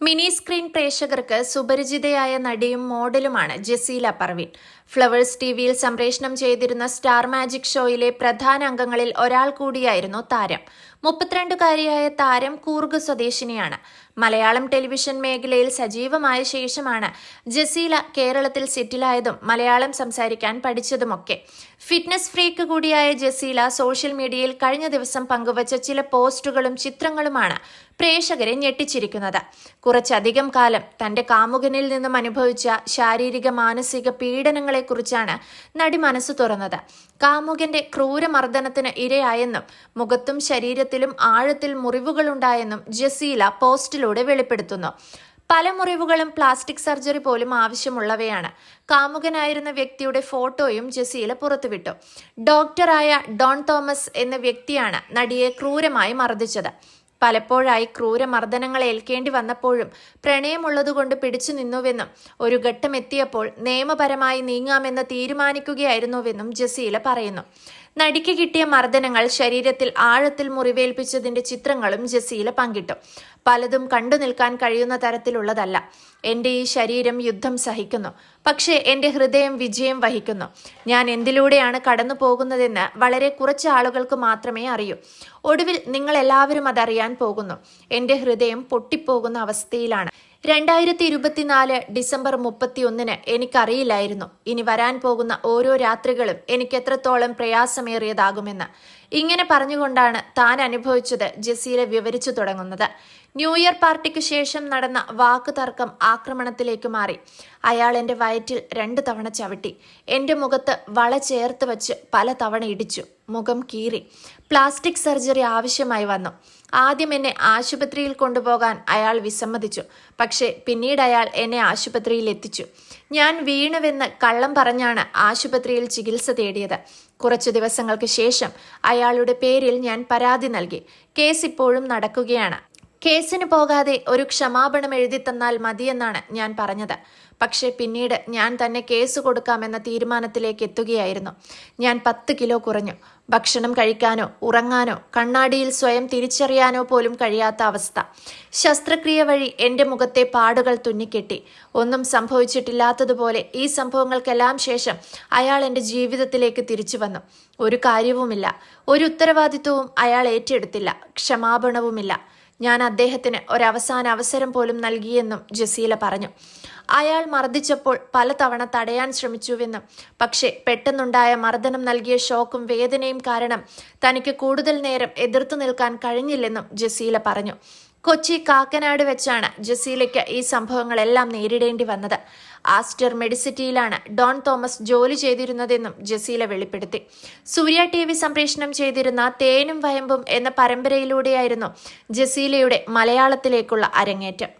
Mini screen പ്രേക്ഷകർക്ക് സുപരിചിതയായ നടിയും മോഡലുമാണ് ജസീല പർവീൻ ഫ്ലവേഴ്സ് ടിവിയിൽ സംപ്രേഷണം ചെയ്തിരുന്ന സ്റ്റാർ മാജിക് ഷോയിലെ പ്രധാന അംഗങ്ങളിൽ ഒരാൾ കൂടിയായിരുന്നു താരം. മുപ്പത്തിരണ്ടുകാരിയായ താരം കൂർഗ് സ്വദേശിനിയാണ്. മലയാളം ടെലിവിഷൻ മേഖലയിൽ സജീവമായ ശേഷമാണ് ജസീല കേരളത്തിൽ സെറ്റിലായതും മലയാളം സംസാരിക്കാൻ പഠിച്ചതുമൊക്കെ. ഫിറ്റ്നസ് ഫ്രീക്ക് കൂടിയായ ജസീല സോഷ്യൽ മീഡിയയിൽ കഴിഞ്ഞ ദിവസം പങ്കുവച്ച ചില പോസ്റ്റുകളും ചിത്രങ്ങളുമാണ് പ്രേക്ഷകരെ ഞെട്ടിച്ചിരിക്കുന്നത്. കുറച്ചധികം കാലം തന്റെ കാമുകനിൽ നിന്നും അനുഭവിച്ച ശാരീരിക മാനസിക പീഡനങ്ങളെക്കുറിച്ചാണ് നടി മനസ്സ് തുറന്നത്. കാമുകന്റെ ക്രൂരമർദ്ദനത്തിന് ഇരയായെന്നും മുഖത്തും ശരീരത്തിലും ആഴത്തിൽ മുറിവുകളുണ്ടായെന്നും ജസീല പോസ്റ്റിലൂടെ വെളിപ്പെടുത്തുന്നു. പല മുറിവുകളും പ്ലാസ്റ്റിക് സർജറി പോലും ആവശ്യമുള്ളവയാണ്. കാമുകനായിരുന്ന വ്യക്തിയുടെ ഫോട്ടോയും ജസീല പുറത്തുവിട്ടു. ഡോക്ടറായ ഡോൺ തോമസ് എന്ന വ്യക്തിയാണ് നടിയെ ക്രൂരമായി മർദ്ദിച്ചത്. പലപ്പോഴായി ക്രൂരമർദ്ദനങ്ങൾ ഏൽക്കേണ്ടി വന്നപ്പോഴും പ്രണയമുള്ളതുകൊണ്ട് പിടിച്ചു നിന്നുവെന്നും ഒരു ഘട്ടമെത്തിയപ്പോൾ നിയമപരമായി നീങ്ങാമെന്ന് തീരുമാനിക്കുകയായിരുന്നുവെന്നും ജസീല പറയുന്നു. നടിക്ക് കിട്ടിയ മർദ്ദനങ്ങൾ ശരീരത്തിൽ ആഴത്തിൽ മുറിവേൽപ്പിച്ചതിന്റെ ചിത്രങ്ങളും ജസീല പങ്കിട്ടു. പലതും കണ്ടു നിൽക്കാൻ കഴിയുന്ന തരത്തിലുള്ളതല്ല. എന്റെ ഈ ശരീരം യുദ്ധം സഹിക്കുന്നു. പക്ഷേ എന്റെ ഹൃദയം വിജയം വഹിക്കുന്നു. ഞാൻ എന്തിലൂടെയാണ് കടന്നു പോകുന്നതെന്ന് വളരെ കുറച്ച് ആളുകൾക്ക് മാത്രമേ അറിയൂ. ഒടുവിൽ നിങ്ങൾ എല്ലാവരും അതറിയാൻ പോകുന്നു. എന്റെ ഹൃദയം പൊട്ടിപ്പോകുന്ന അവസ്ഥയിലാണ്. രണ്ടായിരത്തി ഇരുപത്തിനാല് ഡിസംബർ മുപ്പത്തിയൊന്നിന് എനിക്കറിയില്ലായിരുന്നു. ഇനി വരാൻ പോകുന്ന ഓരോ രാത്രികളും എനിക്ക് എത്രത്തോളം പ്രയാസമേറിയതാകുമെന്ന്. ഇങ്ങനെ പറഞ്ഞുകൊണ്ടാണ് താൻ അനുഭവിച്ചത് ജസീല വിവരിച്ചു തുടങ്ങുന്നത്. ന്യൂ ഇയർ പാർട്ടിക്ക് ശേഷം നടന്ന വാക്ക് തർക്കം ആക്രമണത്തിലേക്ക് മാറി. അയാൾ എന്റെ വയറ്റിൽ രണ്ടു തവണ ചവിട്ടി. എന്റെ മുഖത്ത് വള ചേർത്ത് വച്ച് പല തവണ ഇടിച്ചു. മുഖം കീറി. പ്ലാസ്റ്റിക് സർജറി ആവശ്യമായി വന്നു. ആദ്യം എന്നെ ആശുപത്രിയിൽ കൊണ്ടുപോകാൻ അയാൾ വിസമ്മതിച്ചു. പക്ഷേ പിന്നീട് അയാൾ എന്നെ ആശുപത്രിയിൽ എത്തിച്ചു. ഞാൻ വീണുവെന്ന് കള്ളം പറഞ്ഞാണ് ആശുപത്രിയിൽ ചികിത്സ തേടിയത്. കുറച്ചു ദിവസങ്ങൾക്ക് ശേഷം അയാളുടെ പേരിൽ ഞാൻ പരാതി നൽകി. കേസ് ഇപ്പോഴും നടക്കുകയാണ്. കേസിന് പോകാതെ ഒരു ക്ഷമാപണം എഴുതി തന്നാൽ മതിയെന്നാണ് ഞാൻ പറഞ്ഞത്. പക്ഷേ പിന്നീട് ഞാൻ തന്നെ കേസ് കൊടുക്കാമെന്ന തീരുമാനത്തിലേക്ക് എത്തുകയായിരുന്നു. ഞാൻ പത്ത് കിലോ കുറഞ്ഞു. ഭക്ഷണം കഴിക്കാനോ ഉറങ്ങാനോ കണ്ണാടിയിൽ സ്വയം തിരിച്ചറിയാനോ പോലും കഴിയാത്ത അവസ്ഥ. ശസ്ത്രക്രിയ വഴി എന്റെ മുഖത്തെ പാടുകൾ തുന്നിക്കെട്ടി. ഒന്നും സംഭവിച്ചിട്ടില്ലാത്തതുപോലെ ഈ സംഭവങ്ങൾക്കെല്ലാം ശേഷം അയാൾ എന്റെ ജീവിതത്തിലേക്ക് തിരിച്ചു വന്നു. ഒരു കാര്യവുമില്ല. ഒരു ഉത്തരവാദിത്വവും അയാൾ ഏറ്റെടുത്തില്ല. ക്ഷമാപണവുമില്ല. ഞാൻ അദ്ദേഹത്തിന് ഒരവസാന അവസരം പോലും നൽകിയെന്നും ജസീല പറഞ്ഞു. അയാൾ മർദ്ദിച്ചപ്പോൾ പലതവണ തടയാൻ ശ്രമിച്ചുവെന്നും പക്ഷേ പെട്ടെന്നുണ്ടായ മർദ്ദനം നൽകിയ ഷോക്കും വേദനയും കാരണം തനിക്ക് കൂടുതൽ നേരം എതിർത്തു നിൽക്കാൻ കഴിഞ്ഞില്ലെന്നും ജസീല പറഞ്ഞു. കൊച്ചി കാക്കനാട് വെച്ചാണ് ജസീലയ്ക്ക് ഈ സംഭവങ്ങളെല്ലാം നേരിടേണ്ടി വന്നത്. ആസ്റ്റർ മെഡിസിറ്റിയിലാണ് ഡോൺ തോമസ് ജോലി ചെയ്തിരുന്നതെന്നും ജസീല വെളിപ്പെടുത്തി. സൂര്യ ടി വി സംപ്രേഷണം ചെയ്തിരുന്ന തേനും വയമ്പും എന്ന പരമ്പരയിലൂടെയായിരുന്നു ജസീലയുടെ മലയാളത്തിലേക്കുള്ള അരങ്ങേറ്റം.